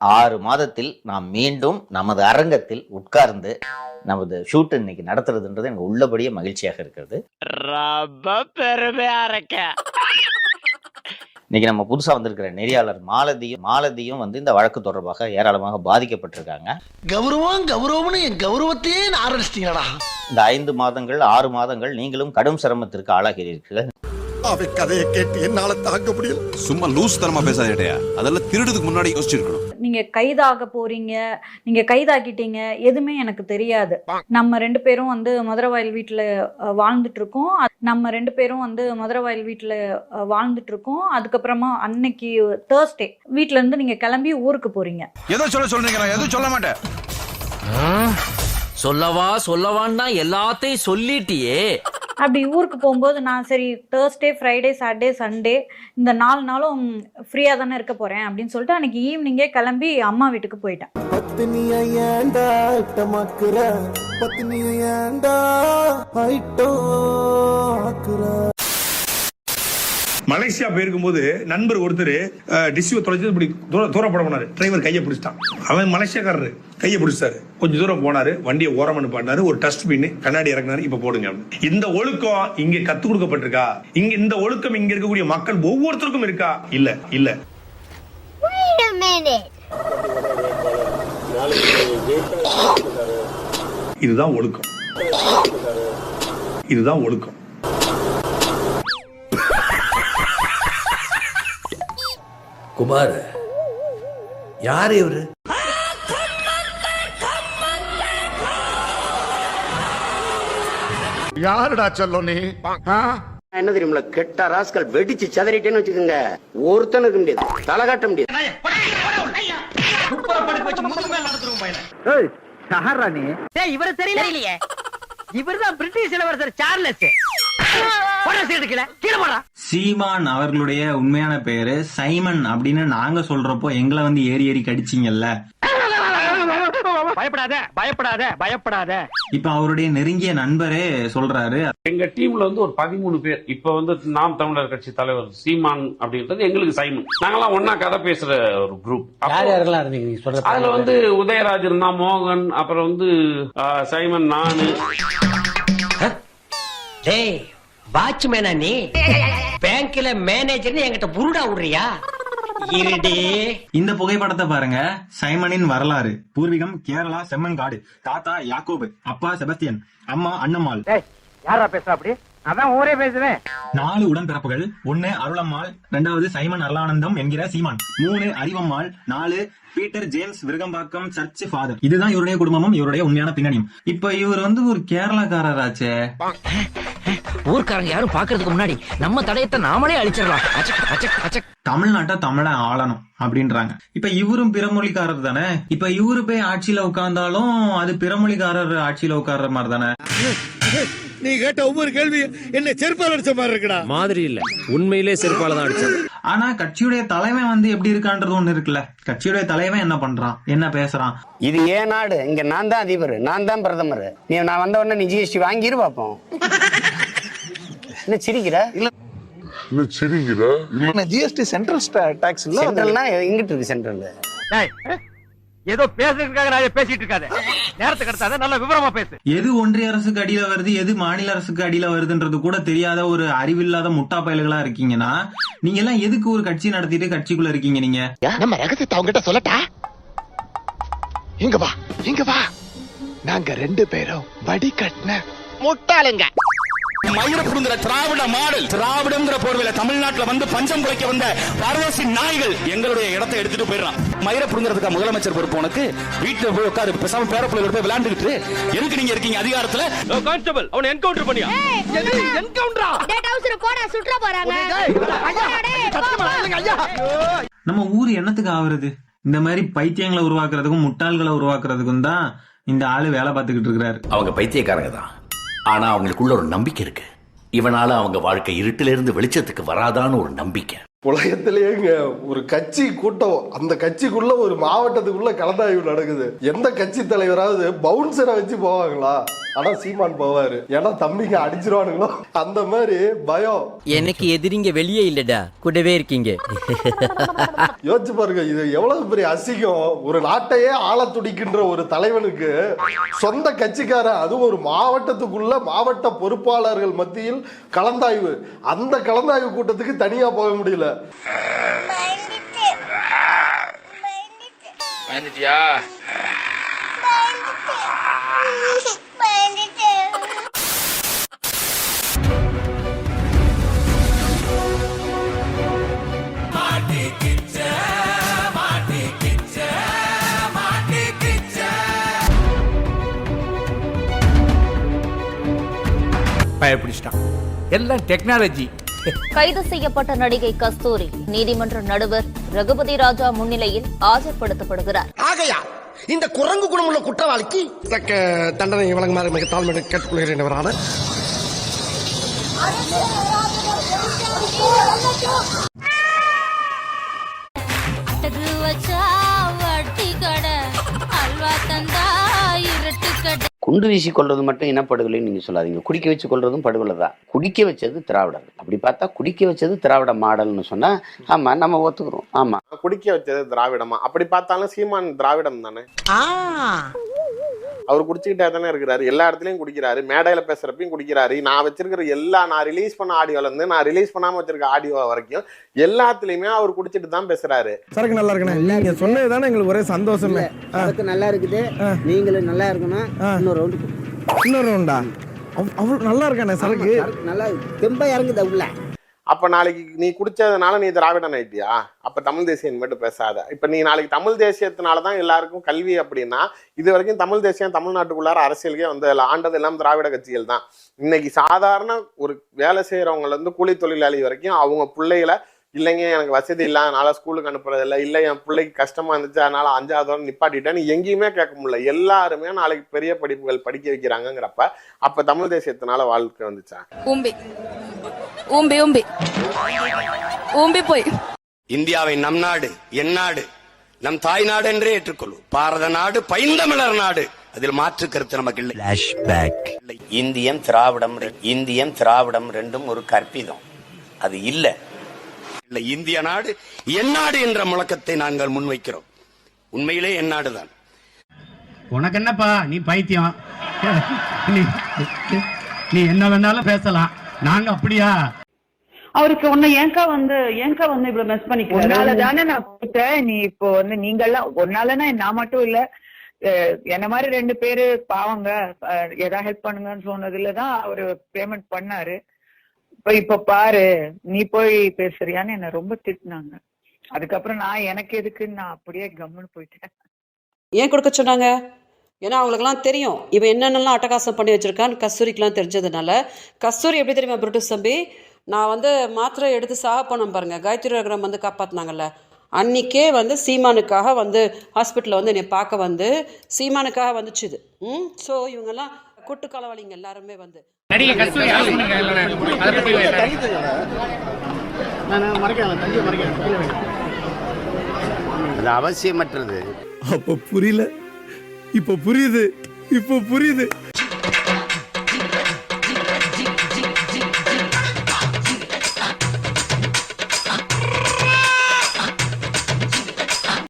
ஆறு மாதத்தில் நாம் மீண்டும் நமது அரங்கத்தில் உட்கார்ந்து நமது ஷூட் இன்னைக்கு நடத்துறதுன்றது எனக்கு உள்ளபடியே மகிழ்ச்சியாக இருக்கிறது. ரொம்ப பெருமையா இருக்க இன்னைக்கு நம்ம புதுசா வந்திருக்கிற நெறியாளர் மாலதியும் மாலதியும் வந்து இந்த வழக்கு தொடர்பாக ஏராளமாக பாதிக்கப்பட்டிருக்காங்க. கௌரவம் கௌரவம்னு என் கௌரவத்தையே ஆரம்பிச்சிட்டீங்களா இந்த ஐந்து மாதங்கள் ஆறு மாதங்கள் நீங்களும் கடும் சிரமத்திற்கு ஆளாகிறீர்கள். அவை கதையை கேட்டு என்னால தாங்க முடியல. சும்மா லூஸ் தரமா பேசாதேட்டையா அதெல்லாம் திருடுறதுக்கு முன்னாடி யோசிச்சிருக்கணும். நீங்க கைதாக போறீங்க நீங்க கைதாக்கிட்டீங்க எதுவுமே எனக்கு தெரியாது. நம்ம ரெண்டு பேரும் வந்து மதுரவாயல் வீட்டுல அஹ், வாழ்ந்துட்டு இருக்கோம் நம்ம ரெண்டு பேரும் வந்து மதுரவாயல் வீட்டுல அஹ், வாழ்ந்துட்டு இருக்கோம் அதுக்கப்புறமா அன்னைக்கு தேர்ஸ்டே வீட்ல இருந்து நீங்க கிளம்பி ஊருக்கு போறீங்க. ஏதோ சொல்ல சொல்றீங்க நான் எதுவும் சொல்ல மாட்டேன். சொல்லவா சொல்லவான்னு தான் எல்லாத்தையும் சொல்லிட்டியே. அப்படி ஊருக்கு போகும்போது நான் சரி தேர்ஸ்டே ஃப்ரைடே சாட்டர்டே சண்டே இந்த நாலு நாளும் ஃப்ரீயாக தானே இருக்க போகிறேன் அப்படின்னு சொல்லிட்டு அன்னைக்கு ஈவினிங்கே கிளம்பி அம்மா வீட்டுக்கு போயிட்டேன். பத்தினிய ஏண்டா ஐட்டமாக்குற ஆக்குற? மலேசியா போயிருக்கும்போது நண்பர் ஒருத்தர் டிஸ்யூவை தொலைச்சு இப்படி தூரம் தூரம் போட போனாரு. டிரைவர் கையை பிடிச்சிட்டான். அவன் மலேசியாக்காரரு. கையை பிடிச்சாரு கொஞ்சம் தூரம் போனாரு. வண்டியை ஓரம் பண்ணாரு ஒரு டஸ்ட்பின் கண்ணாடி இறக்குனாரு. இப்ப போடுங்க. இந்த ஒழுக்கம் இங்க கத்து கொடுக்கப்பட்டிருக்கா? இங்க இந்த ஒழுக்கம் இங்க இருக்கக்கூடிய மக்கள் ஒவ்வொருத்தருக்கும் இருக்கா? இல்ல இல்ல. இதுதான் ஒழுக்கம். இதுதான் ஒழுக்கம். குமார் யார் இவரு? யாருடா சொல்லும் நீ? என்ன தெரியுமில கெட்ட ராஸ்கல் வெடிச்சு சதறிட்டேன்னு வச்சுக்கோங்க. ஒருத்தனுக்கு முடியாது. தலை காட்ட முடியாது. இவரு தெரியலையே. இவர்தான் பிரிட்டிஷ் இளவரசர் சார்லஸ். சீமான் அவர்களுடைய உண்மையான பேரு சைமன் அப்படின்னு நாங்க சொல்றப்போ எங்களை வந்து ஏறி ஏறி கடிச்சிங்கல்ல. பயப்படாத பயப்படாத பயப்படாத. இப்ப அவருடைய நெருங்கிய நண்பரே சொல்றாரு. எங்க டீம்ல வந்து ஒரு பதிமூணு பேர். இப்ப வந்து நாம் தமிழர் கட்சி தலைவர் சீமான் அப்படின்றது எங்களுக்கு சைமன். நாங்கெல்லாம் ஒன்னா கதை பேசுற ஒரு குரூப் அதுல வந்து உதயராஜ் இருந்தா மோகன் அப்புறம் வந்து சைமன் நானு. டேய் வாட்ச்மேனா நீ? பேங்க்ல மேனேஜர்னு என்கிட்ட புருடா விடுறியா? இந்த புகைப்படத்தை பாருங்க. சைமனின் வரலாறு. பூர்வீகம் கேரளா செம்மன்காடு தாத்தா யாக்கோபு அப்பா செபஸ்தியன் அம்மா அன்னம்மாள் யாரா பேசுற அப்படி? அதான் ஊரே பேசுவேன். நாலு உடன்பிறப்புகள் ஒன்னு அருளம்மாள் ரெண்டாவது சைமன் அருளானந்தம் என்கிற சீமான். மூணு அறிவம்மாள் நாலு Peter James Virugambakkam church father. இதுதான் இவருடைய குடும்பமும் இவருடைய உண்மையான பின்னணியும். இப்ப இவர் வந்து ஒரு கேரளாக்காரராச்சே. ஊர்க்காரங்க யாரும் பாக்குறதுக்கு முன்னாடி நம்ம தடயத்தை நாமளே அழிச்சிடலாம். தமிழ்நாட்டை தமிழை ஆளணும் அப்படின்றாங்க. இப்ப இவரும் பிறமொழிக்காரர் தானே? இப்ப இவரு போய் ஆட்சியில உட்கார்ந்தாலும் அது பிறமொழிக்காரர் ஆட்சியில உட்கார்ற மாதிரி தானே? நீ கேட்ட ஒவ்வொரு கேள்வி என்ன செருப்பால் அடிச்ச மாதிரி இருக்குடா. மாதிரி இல்ல. உண்மையிலே செருப்பால தான் அடிச்சது ஆனா கட்சியுடைய தலைமை வந்து எப்படி இருக்கான்றது ஒண்ணு இருக்குல்ல. கட்சியுடைய தலைமை என்ன பண்றான்? என்ன பேசுறான்? இது ஏன் நாடு? இங்க நான் தான் அதிபர். நான் தான் பிரதமர். நீ நான் வந்த உடனே நீ ஜிஎஸ்டி வாங்கிரு பாப்போம். என்ன சிரிக்கிற? இல்ல. ஜிஎஸ்டி சென்ட்ரல் டாக்ஸ் சென்ட்ரல்னா எங்கிட்டு இருக்கு சென்ட்ரல் ஏதோ பேசுறதுக்காக நான் பேசிட்டு இருக்காத. நேரத்தை கடத்தாத நல்ல விவரமா பேசு. எது ஒன்றிய அரசுக்கு அடியில வருது எது மாநில அரசுக்கு அடியில வருதுன்றது கூட தெரியாத ஒரு அறிவில்லாத முட்டா பயல்களா இருக்கீங்கன்னா நீங்க எல்லாம் எதுக்கு ஒரு கட்சி நடத்திட்டு கட்சிக்குள்ள இருக்கீங்க நீங்க? நம்ம ரகசியத்தை அவங்ககிட்ட சொல்லட்டா? இங்க வா இங்க வா. நாங்க ரெண்டு பேரும் வடி கட்டின முட்டாளுங்க. மயிர புடுங்குற திராவிட மாடல் திராவிடங்கிற போர்வையில தமிழ்நாட்டுல வந்து பஞ்சம் குலைக்க வந்த பரதேசி நாய்கள் எங்களுடைய இடத்தை எடுத்துட்டு போயிடறான். மயிர புடுங்குறதுக்கு முதலமைச்சர் பொறுப்பு உனக்கு? வீட்டுல போய் உட்காரு பேசாம பேர பிள்ளைகளோட போய் விளையாண்டுக்கிட்டு எதுக்கு நீங்க இருக்கீங்க அதிகாரத்துல? கான்ஸ்டபிள் அவனை என்கவுண்டர் பண்ணியா? என்கவுண்டரா டேட் ஹவுஸ்ல போடா சுற்ற போறாங்க. நம்ம ஊர் என்னத்துக்கு ஆவறது? இந்த மாதிரி பைத்தியங்களை உருவாக்குறதுக்கும் முட்டாள்களை உருவாக்குறதுக்கும் தான் இந்த ஆளு வேலை பார்த்துக்கிட்டு இருக்கிறாரு. அவங்க பைத்தியக்காரங்க தான். ஆனா அவங்களுக்குள்ள ஒரு நம்பிக்கை இருக்கு. இவனால அவங்க வாழ்க்கை இருட்டிலிருந்து வெளிச்சத்துக்கு வராதான்னு ஒரு நம்பிக்கை. உலகத்திலேயேங்க ஒரு கட்சி கூட்டம். அந்த கட்சிக்குள்ள ஒரு மாவட்டத்துக்குள்ள கலந்தாய்வு நடக்குது. எந்த கட்சி தலைவராவது பவுன்சரை வச்சு போவாங்களா? ஆனா சீமான் போவாரு. ஏன்னா தம்பிங்க அடிச்சிருவானுங்களோ? அந்த மாதிரி பயம். எனக்கு எதிரிங்க வெளியே இல்லடா. கூடவே இருக்கீங்க. யோசிச்சு பாருங்க இது எவ்வளவு பெரிய அசிங்கம். ஒரு நாட்டையே ஆள துடிக்கின்ற ஒரு தலைவனுக்கு சொந்த கட்சிக்காரன் அதுவும் ஒரு மாவட்டத்துக்குள்ள மாவட்ட பொறுப்பாளர்கள் மத்தியில் கலந்தாய்வு. அந்த கலந்தாய்வு கூட்டத்துக்கு தனியா போக முடியல. பயந்துட்டியா? பயப்பிடிச்சிட்டான். எல்லாம் டெக்னாலஜி கைது செய்யப்பட்ட நடிகை கஸ்தூரி. நீதிமன்ற நடுவர் ரகுபதி ராஜா முன்னிலையில் ஆஜர்படுத்தப்படுகிறார். ஆகையா இந்த குரங்கு குணமுள்ள குற்றவாளிக்கு தக்க தண்டனை வழங்குமாறு மிக தாழ்மையுடன் கேட்டுக்கொள்கிறேன் அவரான குண்டு வீசி கொள்றது மட்டும் இனப்படுகொலைன்னு நீங்க சொல்லாதீங்க. குடிக்க வச்சு கொள்றதும் படுகொலை தான் குடிக்க வச்சது திராவிடர். அப்படி பார்த்தா குடிக்க வச்சது திராவிட மாடல்னு சொன்னா ஆமா நம்ம ஒத்துக்கிறோம். ஆமா. குடிக்க வச்சது திராவிடமா? அப்படி பார்த்தாலும் சீமான் திராவிடம் தானே? அவர் குடிச்சுக்கிட்டே தானே இருக்கிறாரு. எல்லா இடத்துலயும் குடிக்கிறாரு. மேடையில பேசுறப்பையும் குடிக்கிறாரு. நான் வச்சிருக்கிற எல்லா நான் ரிலீஸ் பண்ண ஆடியோல இருந்து நான் ரிலீஸ் பண்ணாம வச்சிருக்க ஆடியோ வரைக்கும் எல்லாத்துலயுமே அவர் குடிச்சிட்டு தான் பேசுறாரு. சரக்கு நல்லா இருக்கணும். நீங்க சொன்னது தானே எங்களுக்கு ஒரே சந்தோஷமே. அதுக்கு நல்லா இருக்குது. நீங்களும் நல்லா இருக்கணும். இன்னொரு ரவுண்டு இன்னொரு உண்டா அவ்வளவு நல்லா இருக்கானே சரக்கு? நல்லா தெம்பா இறங்குது உள்ள? அப்போ நாளைக்கு நீ குடிச்சதுனால நீ திராவிடன் ஆயிட்டியா அப்போ தமிழ் தேசியம் மட்டும் பேசாத. இப்போ நீ நாளைக்கு தமிழ் தேசியத்தினாலதான் எல்லாருக்கும் கல்வி அப்படின்னா இது வரைக்கும் தமிழ் தேசியம் தமிழ்நாட்டுக்குள்ளார அரசியலுக்கே வந்து ஆண்டது எல்லாம் திராவிட கட்சிகள் தான். இன்னைக்கு சாதாரண ஒரு வேலை செய்கிறவங்கலேருந்து கூலி தொழிலாளி வரைக்கும் அவங்க பிள்ளைகளை இல்லைங்க எனக்கு வசதி இல்லை அதனால் ஸ்கூலுக்கு அனுப்புறதில்ல இல்லை இல்லை என் பிள்ளைக்கு கஷ்டமாக இருந்துச்சு அதனால் அஞ்சாவதோட நிப்பாட்டிட்டேன்னு எங்கேயுமே கேட்க முடியல. எல்லாருமே நாளைக்கு பெரிய படிப்புகள் படிக்க வைக்கிறாங்கங்கிறப்ப அப்போ தமிழ் தேசியத்தினால வாழ்க்கை வந்துச்சா? ஊம்பி ஊம்பி. ஊம்பி போய். இந்தியாவை நம் நாடு என் நாடு நம் தாய் நாடு என்றே ஏற்றுக்கொள்வோம். பாரத நாடு பைந்தமிழர் நாடு. அதில் மாற்று கருத்து நமக்கு இல்லை இல்லை. இந்தியம் திராவிடம் இந்தியம் திராவிடம் ரெண்டும் ஒரு கற்பிதம். அது இல்ல. இல்லை இந்திய நாடு என் நாடு என்ற முழக்கத்தை நாங்கள் முன்வைக்கிறோம். உண்மையிலே என் நாடுதான். உனக்கு என்னப்பா? நீ பைத்தியம். நீ நீ என்ன வேணாலும் பேசலாம். நாங்க அப்படியா? அவருக்கு ஒன்னு ஏங்கா வந்து ஏங்கா வந்து இவ்வளவு மெஸ் பண்ணிக்கிறாரு? தானே நான் கொடுத்தேன் நீ இப்போ வந்து நீங்க எல்லாம் ஒன்னாலனா நான் மட்டும் இல்ல. என்ன மாதிரி ரெண்டு பேரு பாவங்க ஏதாவது ஹெல்ப் பண்ணுங்கன்னு சொன்னதுலதான் அவரு பேமெண்ட் பண்ணாரு. இப்ப இப்ப பாரு நீ போய் பேசுறியான்னு என்ன ரொம்ப திட்டினாங்க. அதுக்கப்புறம் நான் எனக்கு எதுக்குன்னு நான் அப்படியே கம்முன்னு போயிட்டேன். ஏன் கொடுக்க சொன்னாங்க? ஏன்னா அவங்களுக்குலாம் தெரியும். இவன் என்னென்னலாம் அட்டகாசம் பண்ணி வச்சிருக்கான்னு கஸ்தூரிக்கெலாம் தெரிஞ்சதுனால. கஸ்தூரி எப்படி தெரியுமா புருட்டுஸ் தம்பி? நான் வந்து மாத்திரை எடுத்து சாக போனோம் பாருங்க. காயத்ரி ரகரம் வந்து காப்பாற்றினாங்கல்ல அன்னைக்கே வந்து சீமானுக்காக வந்து ஹாஸ்பிட்டலில் வந்து என்னை பார்க்க வந்து சீமானுக்காக வந்துச்சு இது ம் ஸோ இவங்கெல்லாம் கூட்டு காலவாளிங்க எல்லாருமே வந்து. அது அவசியமற்றது. அப்ப புரியல. இப்ப புரியுது. இப்ப புரியுது.